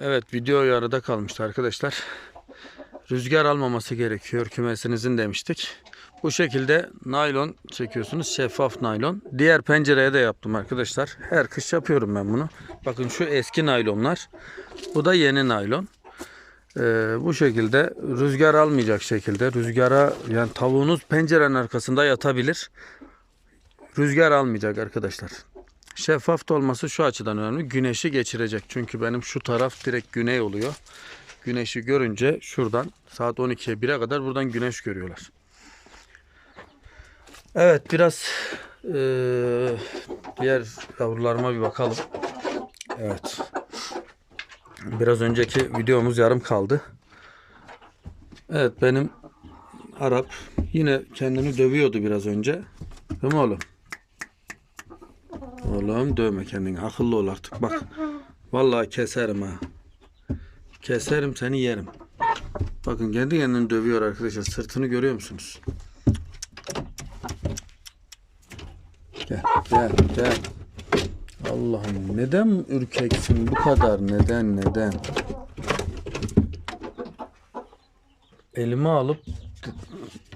Evet video yarıda kalmıştı arkadaşlar. Rüzgar almaması gerekiyor kümesinizin demiştik. Bu şekilde naylon çekiyorsunuz. Şeffaf naylon. Diğer pencereye de yaptım arkadaşlar. Her kış yapıyorum ben bunu. Bakın şu eski naylonlar. Bu da yeni naylon. Ee, bu şekilde rüzgar almayacak şekilde rüzgara yani tavuğunuz pencerenin arkasında yatabilir. Rüzgar almayacak arkadaşlar. Şeffaf da olması şu açıdan önemli. Güneşi geçirecek. Çünkü benim şu taraf direkt güney oluyor. Güneşi görünce şuradan saat 12'ye 1'e kadar buradan güneş görüyorlar. Evet biraz eee, diğer yavrularıma bir bakalım. Evet. Biraz önceki videomuz yarım kaldı. Evet benim Arap yine kendini dövüyordu biraz önce. Değil mi oğlum? Oğlum dövme kendini. Akıllı ol artık. Bak. Vallahi keserim ha. Keserim seni yerim. Bakın kendi kendini dövüyor arkadaşlar. Sırtını görüyor musunuz? Gel gel gel. Allah'ım neden ürkeksin bu kadar? Neden neden? Elime alıp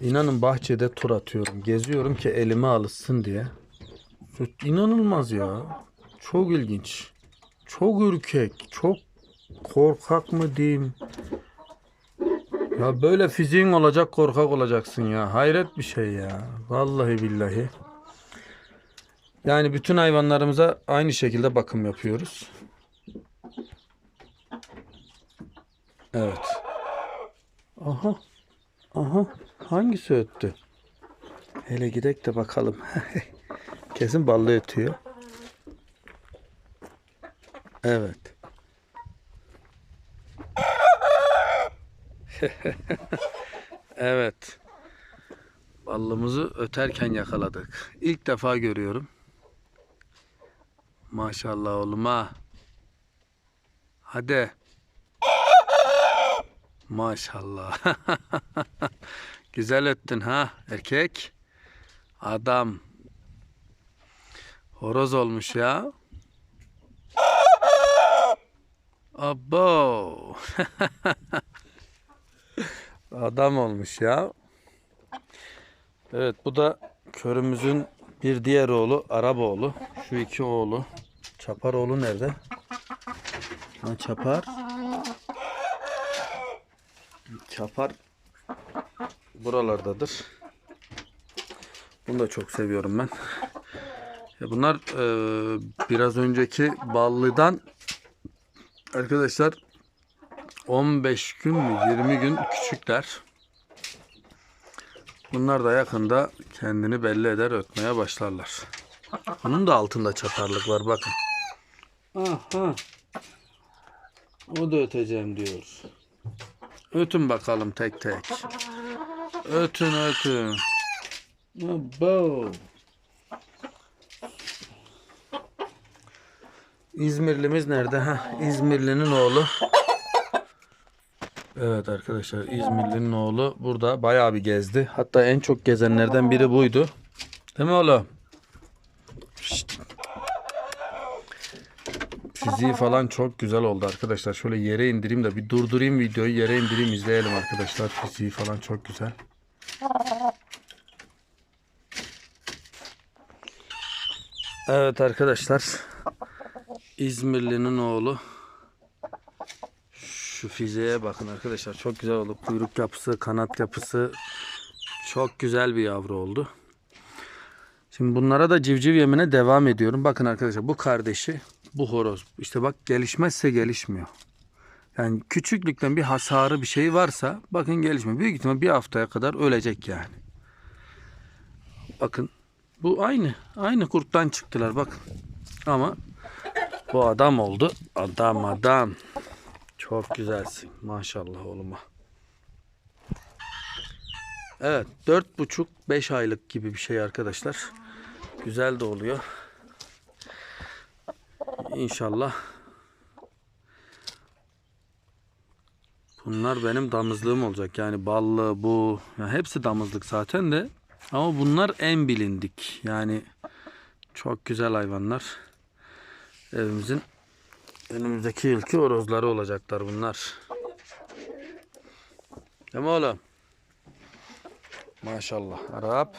inanın bahçede tur atıyorum. Geziyorum ki elime alışsın diye. İnanılmaz ya. Çok ilginç. Çok ürkek. Çok korkak mı diyeyim? Ya böyle fiziğin olacak korkak olacaksın ya. Hayret bir şey ya. Vallahi billahi. Yani bütün hayvanlarımıza aynı şekilde bakım yapıyoruz. Evet. Aha. Aha. Hangisi öttü? Hele gidek de bakalım. Kesin ballı ötüyor. Evet. evet. Ballımızı öterken yakaladık. İlk defa görüyorum. Maşallah oğluma. Hadi. Maşallah. Güzel öttün ha erkek. Adam. Horoz olmuş ya. Abo. Adam olmuş ya. Evet bu da körümüzün bir diğer oğlu Araboğlu. Şu iki oğlu. Çaparoğlu nerede? Ha, çapar. Çapar buralardadır. Bunu da çok seviyorum ben. Ya bunlar e, biraz önceki ballıdan arkadaşlar 15 gün mü 20 gün küçükler. Bunlar da yakında kendini belli eder ötmeye başlarlar. Bunun da altında çatarlık var bakın. Aha. O da öteceğim diyor. Ötün bakalım tek tek. Ötün ötün. Abo. İzmirlimiz nerede? Ha, İzmirlinin oğlu. Evet arkadaşlar İzmirlinin oğlu burada bayağı bir gezdi. Hatta en çok gezenlerden biri buydu. Değil mi oğlum? Şşt. Fiziği falan çok güzel oldu arkadaşlar. Şöyle yere indireyim de bir durdurayım videoyu yere indireyim izleyelim arkadaşlar. Fiziği falan çok güzel. Evet arkadaşlar. İzmirli'nin oğlu. Şu fiziğe bakın arkadaşlar. Çok güzel oldu. Kuyruk yapısı, kanat yapısı çok güzel bir yavru oldu. Şimdi bunlara da civciv yemine devam ediyorum. Bakın arkadaşlar bu kardeşi, bu horoz. İşte bak gelişmezse gelişmiyor. Yani küçüklükten bir hasarı bir şey varsa bakın gelişmiyor. Büyük ihtimal bir haftaya kadar ölecek yani. Bakın bu aynı. Aynı kurttan çıktılar bakın. Ama bu adam oldu. Adam adam. Çok güzelsin. Maşallah oğluma. Evet. Dört buçuk beş aylık gibi bir şey arkadaşlar. Güzel de oluyor. İnşallah. Bunlar benim damızlığım olacak. Yani ballı bu. Yani hepsi damızlık zaten de. Ama bunlar en bilindik. Yani çok güzel hayvanlar. Evimizin Önümüzdeki yılki horozları olacaklar bunlar. Değil mi oğlum? Maşallah. Arap.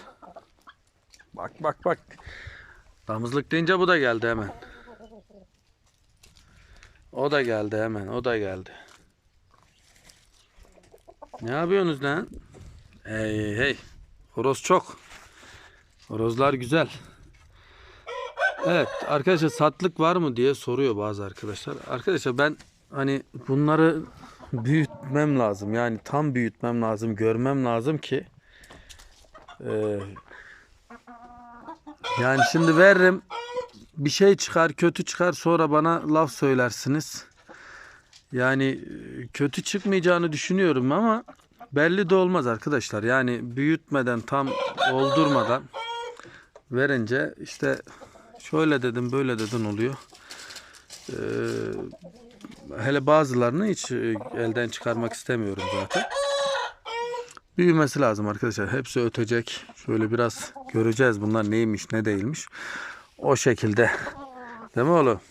Bak bak bak. Damızlık deyince bu da geldi hemen. O da geldi hemen. O da geldi. Ne yapıyorsunuz lan? Hey hey. Horoz çok. Horozlar güzel. Evet arkadaşlar satlık var mı diye soruyor bazı arkadaşlar. Arkadaşlar ben hani bunları büyütmem lazım. Yani tam büyütmem lazım, görmem lazım ki e, yani şimdi veririm bir şey çıkar, kötü çıkar sonra bana laf söylersiniz. Yani e, kötü çıkmayacağını düşünüyorum ama belli de olmaz arkadaşlar. Yani büyütmeden tam oldurmadan verince işte şöyle dedim böyle dedin oluyor. Ee, hele bazılarını hiç e, elden çıkarmak istemiyorum zaten. Büyümesi lazım arkadaşlar. Hepsi ötecek. Şöyle biraz göreceğiz bunlar neymiş ne değilmiş. O şekilde. Değil mi oğlum?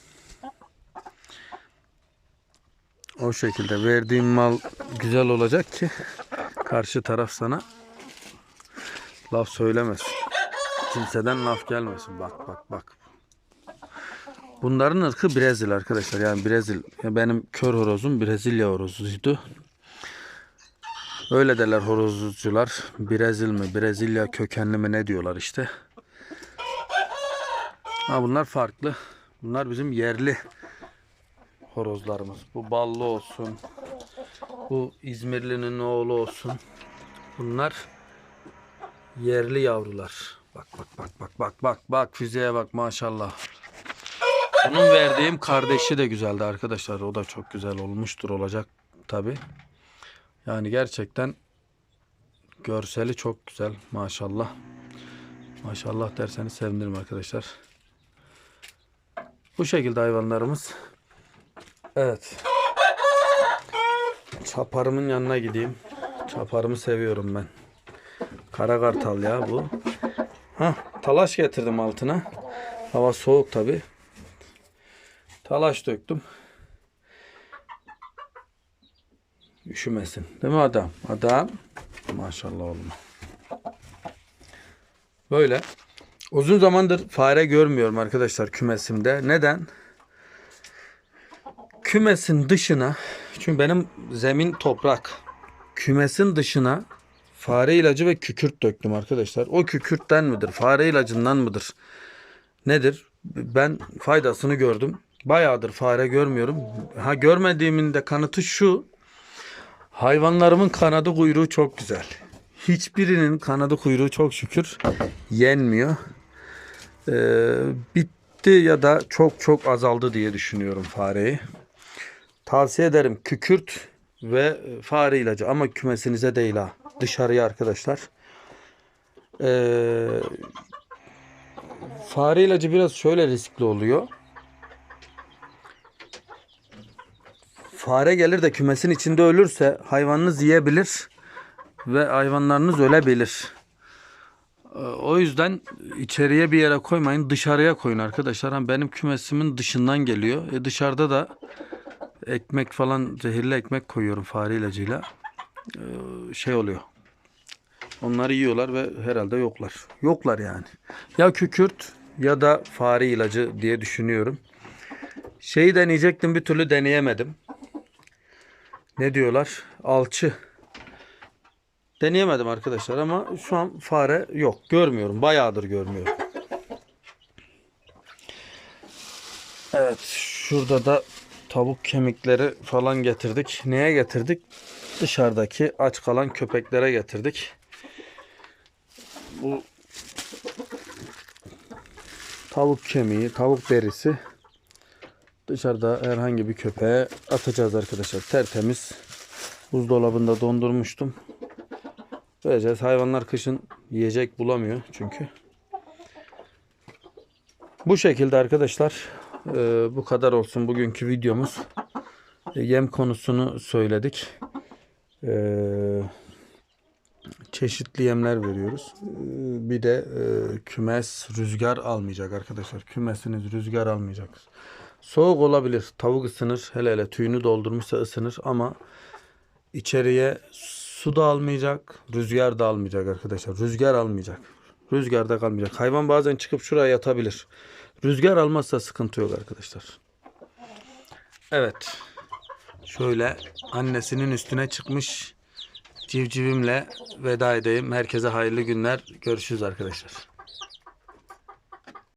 O şekilde verdiğim mal güzel olacak ki karşı taraf sana laf söylemesin. Kimseden laf gelmesin. Bak bak bak. Bunların ırkı Brezil arkadaşlar. Yani Brezil. Ya benim kör horozum Brezilya horozuydu. Öyle derler horozcular. Brezil mi, Brezilya kökenli mi ne diyorlar işte. Ha bunlar farklı. Bunlar bizim yerli horozlarımız. Bu ballı olsun. Bu İzmirli'nin oğlu olsun. Bunlar yerli yavrular. Bak bak bak bak bak bak bak füzeye bak maşallah. Bunun verdiğim kardeşi de güzeldi arkadaşlar. O da çok güzel olmuştur olacak tabi. Yani gerçekten görseli çok güzel maşallah. Maşallah derseniz sevinirim arkadaşlar. Bu şekilde hayvanlarımız. Evet. Çaparımın yanına gideyim. Çaparımı seviyorum ben. Kara kartal ya bu. Ha, talaş getirdim altına. Hava soğuk tabi. Talaş döktüm. Üşümesin. Değil mi adam? Adam. Maşallah oğlum. Böyle. Uzun zamandır fare görmüyorum arkadaşlar kümesimde. Neden? Kümesin dışına çünkü benim zemin toprak. Kümesin dışına fare ilacı ve kükürt döktüm arkadaşlar. O kükürtten midir? Fare ilacından mıdır? Nedir? Ben faydasını gördüm. Bayağıdır fare görmüyorum. Ha görmediğimin de kanıtı şu. Hayvanlarımın kanadı kuyruğu çok güzel. Hiçbirinin kanadı kuyruğu çok şükür yenmiyor. Ee, bitti ya da çok çok azaldı diye düşünüyorum fareyi. Tavsiye ederim kükürt ve fare ilacı ama kümesinize değil ha. Dışarıya arkadaşlar. Ee, fare ilacı biraz şöyle riskli oluyor. Fare gelir de kümesin içinde ölürse hayvanınız yiyebilir ve hayvanlarınız ölebilir. Ee, O yüzden içeriye bir yere koymayın dışarıya koyun arkadaşlar. Hani benim kümesimin dışından geliyor. E dışarıda da ekmek falan zehirli ekmek koyuyorum fare ilacıyla. Ee, şey oluyor. Onları yiyorlar ve herhalde yoklar. Yoklar yani. Ya kükürt ya da fare ilacı diye düşünüyorum. Şeyi deneyecektim bir türlü deneyemedim. Ne diyorlar? Alçı. Deneyemedim arkadaşlar ama şu an fare yok. Görmüyorum. Bayağıdır görmüyorum. Evet. Şurada da tavuk kemikleri falan getirdik. Neye getirdik? Dışarıdaki aç kalan köpeklere getirdik. Bu tavuk kemiği, tavuk derisi dışarıda herhangi bir köpeğe atacağız arkadaşlar. Tertemiz. Buzdolabında dondurmuştum. Vereceğiz. Hayvanlar kışın yiyecek bulamıyor çünkü. Bu şekilde arkadaşlar e, bu kadar olsun bugünkü videomuz. E, Yem konusunu söyledik. E, çeşitli yemler veriyoruz. E, Bir de e, kümes rüzgar almayacak arkadaşlar. Kümesiniz rüzgar almayacak. Soğuk olabilir. Tavuk ısınır. Hele hele tüyünü doldurmuşsa ısınır ama içeriye su da almayacak, rüzgar da almayacak arkadaşlar. Rüzgar almayacak. Rüzgarda kalmayacak. Hayvan bazen çıkıp şuraya yatabilir. Rüzgar almazsa sıkıntı yok arkadaşlar. Evet. Şöyle annesinin üstüne çıkmış civcivimle veda edeyim. Herkese hayırlı günler. Görüşürüz arkadaşlar.